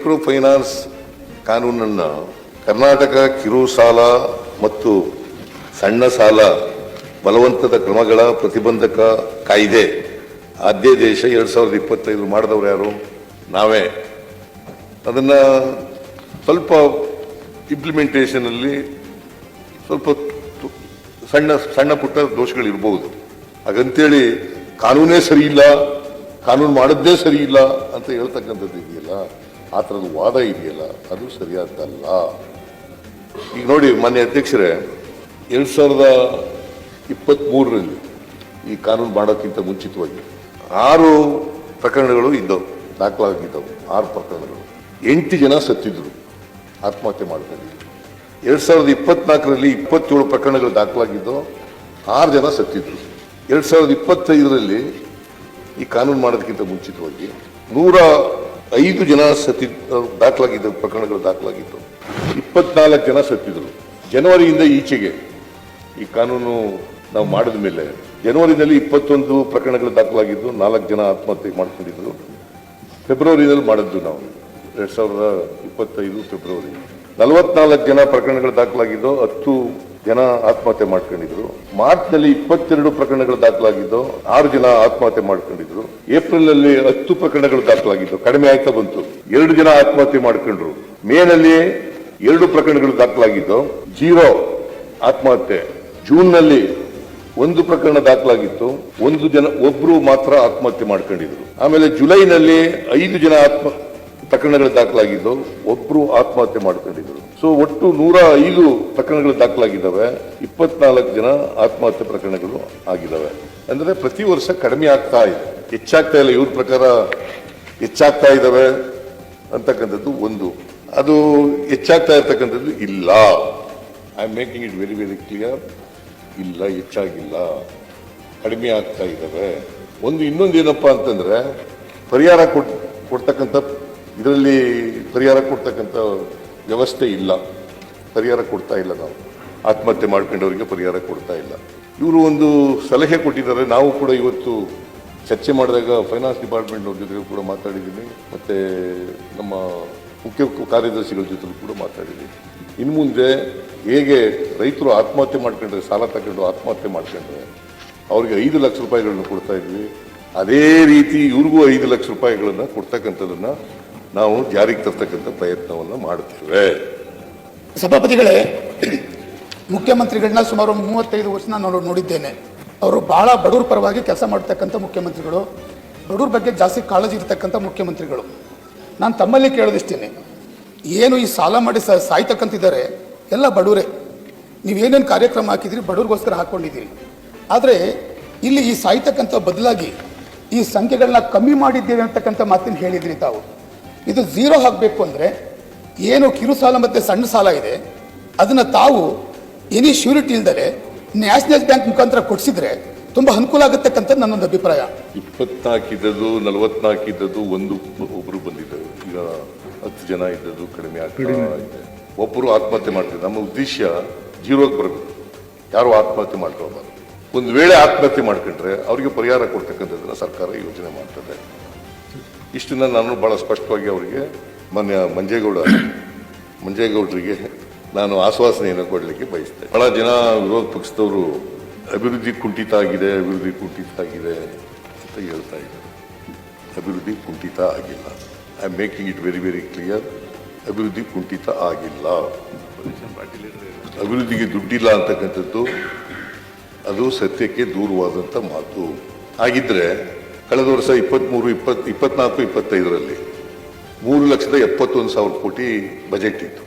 Micro finance ಕಾನೂನನ್ನು ಕರ್ನಾಟಕ ಕಿರು ಸಾಲ ಮತ್ತು ಸಣ್ಣ ಸಾಲ ಬಲವಂತದ ಕ್ರಮಗಳ ಪ್ರತಿಬಂಧಕ ಕಾಯ್ದೆ. ದೇಶ ಎರಡು ಸಾವಿರದ ಇಪ್ಪತ್ತೈದು ಮಾಡಿದವರು ಯಾರು? ನಾವೇ. ಅದನ್ನ ಸ್ವಲ್ಪ ಇಂಪ್ಲಿಮೆಂಟೇಷನಲ್ಲಿ ಸ್ವಲ್ಪ ಸಣ್ಣ ಸಣ್ಣ ಪುಟ್ಟ ದೋಷಗಳಿರ್ಬೋದು. ಹಾಗಂತೇಳಿ ಕಾನೂನೇ ಸರಿ ಇಲ್ಲ, ಕಾನೂನು ಮಾಡಿದ್ದೇ ಸರಿ ಇಲ್ಲ ಅಂತ ಹೇಳ್ತಕ್ಕಂಥದ್ದು ಇದೆಯಲ್ಲ? ಆ ಥರದ ವಾದ ಇದೆಯಲ್ಲ, ಅದು ಸರಿಯಾದ್ದಲ್ಲ ಈಗ ನೋಡಿ, ಮಾನ್ಯ ಅಧ್ಯಕ್ಷರೇ, ಎರಡು ಸಾವಿರದ ಇಪ್ಪತ್ತ್ಮೂರರಲ್ಲಿ ಈ ಕಾನೂನು ಮಾಡೋಕ್ಕಿಂತ ಮುಂಚಿತವಾಗಿ ಆರು ಪ್ರಕರಣಗಳು ಇದ್ದವು ದಾಖಲಾಗಿದ್ದವು ಆರು ಪ್ರಕರಣಗಳು. ಎಂಟು ಜನ ಸತ್ತಿದ್ದರು ಆತ್ಮಹತ್ಯೆ ಮಾಡ್ಕೊಂಡಿದ್ದರು ಎರಡು ಸಾವಿರದ ಇಪ್ಪತ್ನಾಲ್ಕರಲ್ಲಿ ಇಪ್ಪತ್ತೇಳು ಪ್ರಕರಣಗಳು ದಾಖಲಾಗಿದ್ದು ಆರು ಜನ ಸತ್ತಿದ್ದರು ಎರಡು ಸಾವಿರದ ಇಪ್ಪತ್ತೈದರಲ್ಲಿ ಈ ಕಾನೂನು ಮಾಡೋದಕ್ಕಿಂತ ಮುಂಚಿತವಾಗಿ ನೂರ ಐದು ಜನ ಸತ್ತಿ ದಾಖಲಾಗಿದ್ದ ಪ್ರಕರಣಗಳು ದಾಖಲಾಗಿತ್ತು. ಇಪ್ಪತ್ನಾಲ್ಕು ಜನ ಸತ್ತಿದ್ರು. ಜನವರಿಯಿಂದ ಈಚೆಗೆ ಈ ಕಾನೂನು ನಾವು ಮಾಡಿದ ಮೇಲೆ ಜನವರಿನಲ್ಲಿ ಇಪ್ಪತ್ತೊಂದು ಪ್ರಕರಣಗಳು ದಾಖಲಾಗಿದ್ದು, ನಾಲ್ಕು ಜನ ಆತ್ಮಹತ್ಯೆ ಮಾಡ್ಕೊಂಡಿದ್ರು. ಫೆಬ್ರವರಿನಲ್ಲಿ ಮಾಡಿದ್ದು ನಾವು. ಎರಡು ಸಾವಿರದ ಇಪ್ಪತ್ತೈದು ಫೆಬ್ರವರಿ. ನಲವತ್ನಾಲ್ಕು ಜನ ಪ್ರಕರಣಗಳು ದಾಖಲಾಗಿದ್ದು, ಹತ್ತು ಜನ ಆತ್ಮಹತ್ಯೆ ಮಾಡ್ಕೊಂಡಿದ್ರು. ಮಾರ್ಚ್ನಲ್ಲಿ ಇಪ್ಪತ್ತೆರಡು ಪ್ರಕರಣಗಳು ದಾಖಲಾಗಿದ್ದು, ಆರು ಜನ ಆತ್ಮಹತ್ಯೆ ಮಾಡ್ಕೊಂಡಿದ್ರು. ಏಪ್ರಿಲ್ನಲ್ಲಿ ಹತ್ತು ಪ್ರಕರಣಗಳು ದಾಖಲಾಗಿದ್ದು, ಕಡಿಮೆ ಆಯ್ತಾ ಬಂತು. ಎರಡು ಜನ ಆತ್ಮಹತ್ಯೆ ಮಾಡ್ಕೊಂಡ್ರು. ಮೇನಲ್ಲಿ ಎರಡು ಪ್ರಕರಣಗಳು ದಾಖಲಾಗಿದ್ದು, ಜೀರೋ ಆತ್ಮಹತ್ಯೆ. ಜೂನ್ನಲ್ಲಿ ಒಂದು ಪ್ರಕರಣ ದಾಖಲಾಗಿತ್ತು. ಒಂದು ಜನ, ಒಬ್ರು ಮಾತ್ರ ಆತ್ಮಹತ್ಯೆ ಮಾಡ್ಕೊಂಡಿದ್ರು. ಆಮೇಲೆ ಜುಲೈನಲ್ಲಿ ಐದು ಜನ ಆತ್ಮ, ಪ್ರಕರಣಗಳು ದಾಖಲಾಗಿದ್ದು, ಒಬ್ರು ಆತ್ಮಹತ್ಯೆ ಮಾಡ್ಕೊಂಡಿದ್ರು. ಸೊ ಒಟ್ಟು ನೂರ ಐದು ಪ್ರಕರಣಗಳು ದಾಖಲಾಗಿದ್ದಾವೆ, ಇಪ್ಪತ್ನಾಲ್ಕು ಜನ ಆತ್ಮಹತ್ಯೆ ಪ್ರಕರಣಗಳು ಆಗಿದ್ದಾವೆ. ಅಂದರೆ ಪ್ರತಿ ವರ್ಷ ಕಡಿಮೆ ಆಗ್ತಾ ಇದೆ. ಹೆಚ್ಚಾಗ್ತಾ ಇಲ್ಲ, ಇವ್ರ ಪ್ರಕಾರ ಹೆಚ್ಚಾಗ್ತಾ ಇದ್ದಾವೆ ಅಂತಕ್ಕಂಥದ್ದು ಒಂದು. ಅದು ಹೆಚ್ಚಾಗ್ತಾ ಇರ್ತಕ್ಕಂಥದ್ದು ಇಲ್ಲ. I am making it very very clear ಇಲ್ಲ, ಹೆಚ್ಚಾಗಿಲ್ಲ. ಕಡಿಮೆ ಆಗ್ತಾ ಇದ್ದಾವೆ. ಒಂದು ಇನ್ನೊಂದು ಏನಪ್ಪ ಅಂತಂದರೆ, ಪರಿಹಾರ ಕೊಟ್, ಕೊಡ್ತಕ್ಕಂಥ, ಇದರಲ್ಲಿ ಪರಿಹಾರ ಕೊಡ್ತಕ್ಕಂಥ ವ್ಯವಸ್ಥೆ ಇಲ್ಲ. ಪರಿಹಾರ ಕೊಡ್ತಾ ಇಲ್ಲ ನಾವು. ಆತ್ಮಹತ್ಯೆ ಮಾಡ್ಕೊಂಡವರಿಗೆ ಪರಿಹಾರ ಕೊಡ್ತಾ ಇಲ್ಲ. ಇವರು ಒಂದು ಸಲಹೆ ಕೊಟ್ಟಿದ್ದಾರೆ. ನಾವು ಕೂಡ ಇವತ್ತು ಚರ್ಚೆ ಮಾಡಿದಾಗ ಫೈನಾನ್ಸ್ ಡಿಪಾರ್ಟ್ಮೆಂಟ್ನವ್ರ ಜೊತೆಗೂ ಕೂಡ ಮಾತಾಡಿದ್ದೀನಿ. ಮತ್ತು ನಮ್ಮ ಮುಖ್ಯ ಕಾರ್ಯದರ್ಶಿಗಳ ಜೊತೆಗೂ ಕೂಡ ಮಾತಾಡಿದ್ದೀನಿ. ಇನ್ನು ಮುಂದೆ ಹೇಗೆ ರೈತರು ಆತ್ಮಹತ್ಯೆ ಮಾಡ್ಕೊಂಡ್ರೆ, ಸಾಲ ತಗೊಂಡು ಆತ್ಮಹತ್ಯೆ ಮಾಡ್ಕೊಂಡ್ರೆ, ಅವ್ರಿಗೆ ಐದು ಲಕ್ಷ ರೂಪಾಯಿಗಳನ್ನು ಕೊಡ್ತಾ ಇದ್ವಿ. ಅದೇ ರೀತಿ ಇವ್ರಿಗೂ ಐದು ಲಕ್ಷ ರೂಪಾಯಿಗಳನ್ನು ಕೊಡ್ತಕ್ಕಂಥದನ್ನ ನಾವು ಜಾರಿಗೆ ತರ್ತಕ್ಕಂಥ ಪ್ರಯತ್ನವನ್ನು ಮಾಡುತ್ತೇವೆ. ಸಭಾಪತಿಗಳೇ, ಮುಖ್ಯಮಂತ್ರಿಗಳನ್ನ ಸುಮಾರು ಮೂವತ್ತೈದು ವರ್ಷ ನಾನು ನೋಡಿದ್ದೇನೆ. ಅವರು ಬಹಳ ಬಡವ್ರ ಪರವಾಗಿ ಕೆಲಸ ಮಾಡ್ತಕ್ಕಂಥ ಮುಖ್ಯಮಂತ್ರಿಗಳು. ಬಡವ್ರ ಬಗ್ಗೆ ಜಾಸ್ತಿ ಕಾಳಜಿ ಇರ್ತಕ್ಕಂಥ ಮುಖ್ಯಮಂತ್ರಿಗಳು. ನಾನು ತಮ್ಮಲ್ಲಿ ಕೇಳೋದಿಷ್ಟೇನೆ. ಏನು ಈ ಸಾಲ ಮಾಡಿ ಸಾಯ್ತಕ್ಕಂತಿದ್ದಾರೆ, ಎಲ್ಲ ಬಡವರೇ. ನೀವೇನೇನು ಕಾರ್ಯಕ್ರಮ ಹಾಕಿದ್ದೀರಿ ಬಡವ್ರಿಗೋಸ್ಕರ ಹಾಕ್ಕೊಂಡಿದ್ದೀರಿ ಆದರೆ, ಇಲ್ಲಿ ಈ ಸಾಯ್ತಕ್ಕಂಥ ಬದಲಾಗಿ ಈ ಸಂಖ್ಯೆಗಳನ್ನ ಕಮ್ಮಿ ಮಾಡಿದ್ದೀರಿ ಅಂತಕ್ಕಂಥ ಮಾತಿನ ಹೇಳಿದ್ರಿ ತಾವು. ಇದು ಝೀರೋ ಆಗಬೇಕು ಅಂದರೆ ಏನು ಕಿರು ಸಾಲ ಮತ್ತು ಸಣ್ಣ ಸಾಲ ಇದೆ. ಅದನ್ನು ತಾವು ಎನಿ ಶ್ಯೂರಿಟಿ ಇಲ್ದಲೆ ನ್ಯಾಷನಲ್ ಬ್ಯಾಂಕ್ ಮುಖಾಂತರ ಕೊಡಿಸಿದ್ರೆ ತುಂಬ ಅನುಕೂಲ ಆಗತಕ್ಕಂಥ ನನ್ನೊಂದು ಅಭಿಪ್ರಾಯ. ಇಪ್ಪತ್ನಾಲ್ಕಿದ್ದದ್ದು ನಲವತ್ನಾಲ್ಕಿದ್ದದ್ದು ಒಂದು ಒಬ್ರು ಬಂದಿದ್ದರು. ಈಗ ಹತ್ತು ಜನ ಇದ್ದದ್ದು ಕಡಿಮೆ ಆಗ್ತಿದೆ ಒಬ್ಬರು ಆತ್ಮಹತ್ಯೆ ಮಾಡ್ತಿದ್ದಾರೆ. ನಮ್ಮ ಉದ್ದೇಶ ಜೀರೋಗೆ ಬರಬೇಕು. ಯಾರು ಆತ್ಮಹತ್ಯೆ ಮಾಡ್ಕೊಳ್ಬಾರ್ದು ಒಂದು ವೇಳೆ ಆತ್ಮಹತ್ಯೆ ಮಾಡ್ಕೊಂಡ್ರೆ ಅವರಿಗೆ ಪರಿಹಾರ ಕೊಡ್ತಕ್ಕಂಥದ್ದನ್ನು ಸರ್ಕಾರ ಯೋಜನೆ ಮಾಡ್ತದೆ. ಇಷ್ಟನ್ನ ನಾನು ಭಾಳ ಸ್ಪಷ್ಟವಾಗಿ ಅವರಿಗೆ ಮೊನ್ನೆ ಮಂಜೇಗೌಡ, ಮಂಜೇಗೌಡರಿಗೆ ನಾನು ಆಶ್ವಾಸನೆಯನ್ನು ಕೊಡಲಿಕ್ಕೆ ಬಯಸ್ತೇನೆ. ಭಾಳ ಜನ ವಿರೋಧ ಪಕ್ಷದವರು ಅಭಿವೃದ್ಧಿ ಕುಂಠಿತ ಆಗಿದೆ, ಅಭಿವೃದ್ಧಿ ಕುಂಠಿತ ಆಗಿದೆ ಅಂತ ಹೇಳ್ತಾ ಇದ್ದಾರೆ. ಅಭಿವೃದ್ಧಿ ಕುಂಠಿತ ಆಗಿಲ್ಲ. I am making it very very clear ಅಭಿವೃದ್ಧಿ ಕುಂಠಿತ ಆಗಿಲ್ಲ. ಅಭಿವೃದ್ಧಿಗೆ ದುಡ್ಡಿಲ್ಲ ಅಂತಕ್ಕಂಥದ್ದು ಅದು ಸತ್ಯಕ್ಕೆ ದೂರವಾದಂಥ ಮಾತು. ಹಾಗಿದ್ರೆ ಕಳೆದ ವರ್ಷ ಇಪ್ಪತ್ತ್ಮೂರು ಇಪ್ಪತ್ತು ಇಪ್ಪತ್ನಾಲ್ಕು ಇಪ್ಪತ್ತೈದರಲ್ಲಿ ಮೂರು ಲಕ್ಷದ ಎಪ್ಪತ್ತೊಂದು ಸಾವಿರ ಕೋಟಿ ಬಜೆಟ್ ಇತ್ತು.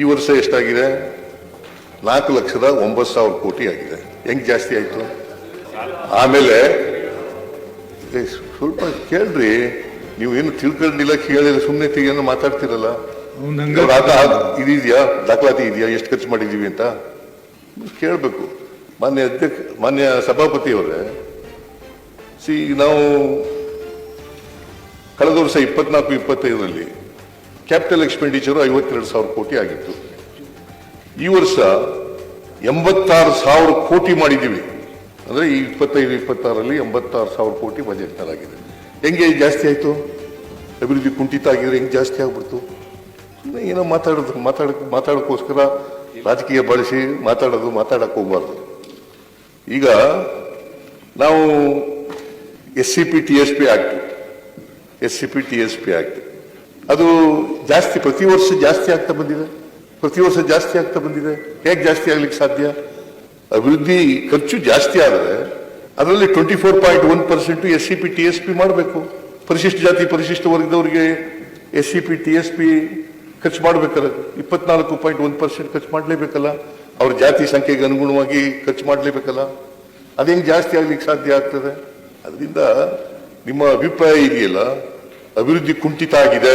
ಈ ವರ್ಷ ಎಷ್ಟಾಗಿದೆ? ನಾಲ್ಕು ಲಕ್ಷದ ಒಂಬತ್ತು ಸಾವಿರ ಕೋಟಿ ಆಗಿದೆ. ಹೆಂಗೆ ಜಾಸ್ತಿ ಆಯ್ತು? ಆಮೇಲೆ ಸ್ವಲ್ಪ ಕೇಳ್ರಿ ನೀವು ಏನು ತಿಳ್ಕೊಂಡಿಲ್ಲ ಕೇಳಿಲ್ಲ ಸುಮ್ಮನೆ ಏನೋ ಮಾತಾಡ್ತಿರಲ್ಲ. ಇದೆಯಾ ದಾಖಲಾತಿ ಇದೆಯಾ? ಎಷ್ಟು ಖರ್ಚು ಮಾಡಿದ್ದೀವಿ ಅಂತ? ಕೇಳಬೇಕು. ಮಾನ್ಯ ಅಧ್ಯಕ್ಷ ಮಾನ್ಯ ಸಭಾಪತಿಯವರೇ ಸಿ, ನಾವು ಕಳೆದ ವರ್ಷ ಇಪ್ಪತ್ನಾಲ್ಕು, ಇಪ್ಪತ್ತೈದರಲ್ಲಿ ಕ್ಯಾಪಿಟಲ್ ಎಕ್ಸ್ಪೆಂಡಿಚರ್ ಐವತ್ತೆರಡು ಸಾವಿರ ಕೋಟಿ ಆಗಿತ್ತು. ಈ ವರ್ಷ ಎಂಬತ್ತಾರು ಸಾವಿರ ಕೋಟಿ ಮಾಡಿದ್ದೀವಿ. ಅಂದರೆ ಈ ಇಪ್ಪತ್ತೈದು, ಇಪ್ಪತ್ತಾರಲ್ಲಿ ಎಂಬತ್ತಾರು ಸಾವಿರ ಕೋಟಿ ಬಜೆಟ್ ಆಗಿದೆ. ಹೆಂಗೆ ಜಾಸ್ತಿ ಆಯಿತು? ಅಭಿವೃದ್ಧಿ ಕುಂಠಿತ ಆಗಿದ್ರೆ ಹೆಂಗೆ ಜಾಸ್ತಿ ಆಗ್ಬಿಡ್ತು? ಏನೋ ಮಾತಾಡೋದು ಮಾತಾಡಕ್ಕೆ ಮಾತಾಡೋಕ್ಕೋಸ್ಕರ ರಾಜಕೀಯ ಬಳಸಿ ಮಾತಾಡೋದು ಮಾತಾಡಕ್ಕೆ ಹೋಗ್ಬಾರ್ದು. ಈಗ ನಾವು S C P T S P act S C P T S P act ಅದು ಜಾಸ್ತಿ, ಪ್ರತಿ ವರ್ಷ ಜಾಸ್ತಿ ಆಗ್ತಾ ಬಂದಿದೆ. ಪ್ರತಿ ವರ್ಷ ಜಾಸ್ತಿ ಆಗ್ತಾ ಬಂದಿದೆ. ಹೇಗೆ ಜಾಸ್ತಿ ಆಗ್ಲಿಕ್ಕೆ ಸಾಧ್ಯ? ಅಭಿವೃದ್ಧಿ ಖರ್ಚು ಜಾಸ್ತಿ ಆದರೆ ಅದರಲ್ಲಿ twenty four point one percent S C P T S P ಮಾಡಬೇಕು. ಪರಿಶಿಷ್ಟ ಜಾತಿ, ಪರಿಶಿಷ್ಟ ವರ್ಗದವರಿಗೆ S C P T S P ಖರ್ಚು ಮಾಡಬೇಕಲ್ಲ. ಇಪ್ಪತ್ನಾಲ್ಕು ಪಾಯಿಂಟ್ ಒಂದು ಪರ್ಸೆಂಟ್ ಖರ್ಚು ಮಾಡಲೇಬೇಕಲ್ಲ. ಅವ್ರ ಜಾತಿ ಸಂಖ್ಯೆಗೆ ಅನುಗುಣವಾಗಿ ಖರ್ಚು ಮಾಡಲೇಬೇಕಲ್ಲ. ಅದೇನು ಜಾಸ್ತಿ ಆಗ್ಲಿಕ್ಕೆ ಸಾಧ್ಯ ಆಗ್ತದೆ? ಅದರಿಂದ ನಿಮ್ಮ ಅಭಿಪ್ರಾಯ ಇದೆಯಲ್ಲ? ಅಭಿವೃದ್ಧಿ ಕುಂಠಿತ ಆಗಿದೆ.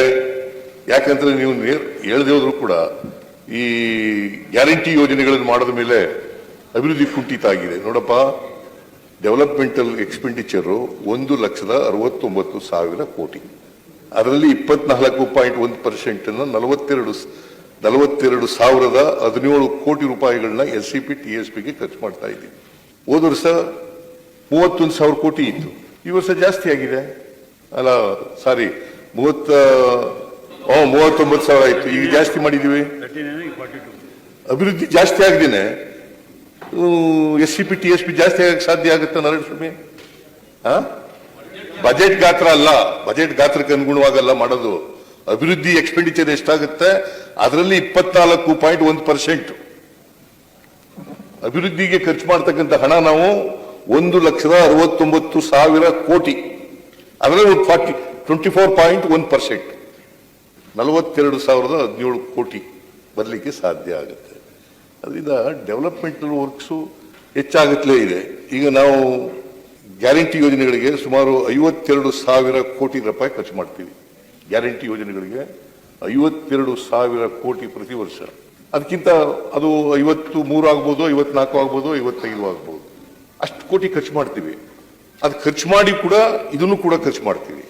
ಯಾಕಂದ್ರೆ ನೀವು ಹೇಳದೆ ಹೋದ್ರು ಕೂಡ ಈ ಗ್ಯಾರಂಟಿ ಯೋಜನೆಗಳನ್ನು ಮಾಡಿದ ಮೇಲೆ ಅಭಿವೃದ್ಧಿ ಕುಂಠಿತ ಆಗಿದೆ. ನೋಡಪ್ಪ, ಡೆವಲಪ್ಮೆಂಟಲ್ ಎಕ್ಸ್ಪೆಂಡಿಚರು ಒಂದು ಲಕ್ಷದ ಅರವತ್ತೊಂಬತ್ತು ಸಾವಿರ ಕೋಟಿ. ಅದರಲ್ಲಿ ಇಪ್ಪತ್ನಾಲ್ಕು ಪಾಯಿಂಟ್ ಒಂದು ಪರ್ಸೆಂಟ್ ಅನ್ನು ನಲವತ್ತೆರಡು ನಲವತ್ತೆರಡು ಸಾವಿರದ ಹದಿನೇಳು ಕೋಟಿ ರೂಪಾಯಿಗಳನ್ನ S C P, T S ಪಿಗೆ ಖರ್ಚು ಮಾಡ್ತಾ ಇದ್ದೀವಿ. ಹೋದ ವರ್ಷ ಮೂವತ್ತೊಂದು ಸಾವಿರ ಕೋಟಿ ಇತ್ತು. ಈ ವರ್ಷ ಜಾಸ್ತಿ ಆಗಿದೆ. ಅಲ್ಲ ಸಾರಿ ಮೂವತ್ತ, ಓ, ಮೂವತ್ತೊಂಬತ್ತು ಸಾವಿರ ಆಯ್ತು. ಈಗ ಜಾಸ್ತಿ ಮಾಡಿದೀವಿ ಅಭಿವೃದ್ಧಿ ಜಾಸ್ತಿ ಆಗದೇನೆ. S C P, T S P ಜಾಸ್ತಿ ಆಗಕ್ಕೆ ಸಾಧ್ಯ ಆಗುತ್ತೆ ಸ್ವಾಮಿ ಹಾ ಬಜೆಟ್ ಗಾತ್ರ ಅಲ್ಲ. ಬಜೆಟ್ ಗಾತ್ರಕ್ಕೆ ಅನುಗುಣವಾಗಲ್ಲ ಮಾಡೋದು. ಅಭಿವೃದ್ಧಿ ಎಕ್ಸ್ಪೆಂಡಿಚರ್ ಎಷ್ಟಾಗುತ್ತೆ? ಅದರಲ್ಲಿ ಇಪ್ಪತ್ನಾಲ್ಕು ಪಾಯಿಂಟ್ ಒಂದು ಪರ್ಸೆಂಟ್. ಅಭಿವೃದ್ಧಿಗೆ ಖರ್ಚು ಮಾಡ್ತಕ್ಕಂಥ ಹಣ ನಾವು ಒಂದು ಲಕ್ಷದ ಅರವತ್ತೊಂಬತ್ತು ಸಾವಿರ ಕೋಟಿ. ಅದರಲ್ಲಿ ಒಂದು forty twenty four point one percent ನಲವತ್ತೆರಡು ಸಾವಿರದ ಹದಿನೇಳು ಕೋಟಿ ಬರಲಿಕ್ಕೆ ಸಾಧ್ಯ ಆಗುತ್ತೆ. ಅದರಿಂದ ಡೆವಲಪ್ಮೆಂಟಲ್ ವರ್ಕ್ಸು ಹೆಚ್ಚಾಗುತ್ತಲೇ ಇದೆ. ಈಗ ನಾವು ಗ್ಯಾರಂಟಿ ಯೋಜನೆಗಳಿಗೆ ಸುಮಾರು ಐವತ್ತೆರಡು ಸಾವಿರ ಕೋಟಿ ರೂಪಾಯಿ ಖರ್ಚು ಮಾಡ್ತೀವಿ. ಗ್ಯಾರಂಟಿ ಯೋಜನೆಗಳಿಗೆ ಐವತ್ತೆರಡು ಸಾವಿರ ಕೋಟಿ ಪ್ರತಿ ವರ್ಷ. ಅದಕ್ಕಿಂತ ಅದು ಐವತ್ತು ಮೂರು ಆಗ್ಬೋದು, ಐವತ್ನಾಲ್ಕು ಆಗ್ಬೋದು, ಐವತ್ತೈದು ಆಗ್ಬೋದು. ಕೋಟಿ ಖರ್ಚು ಮಾಡ್ತೀವಿ. ಅದು ಖರ್ಚು ಮಾಡಿ ಕೂಡ ಇದನ್ನು ಕೂಡ ಖರ್ಚು ಮಾಡ್ತೀವಿ.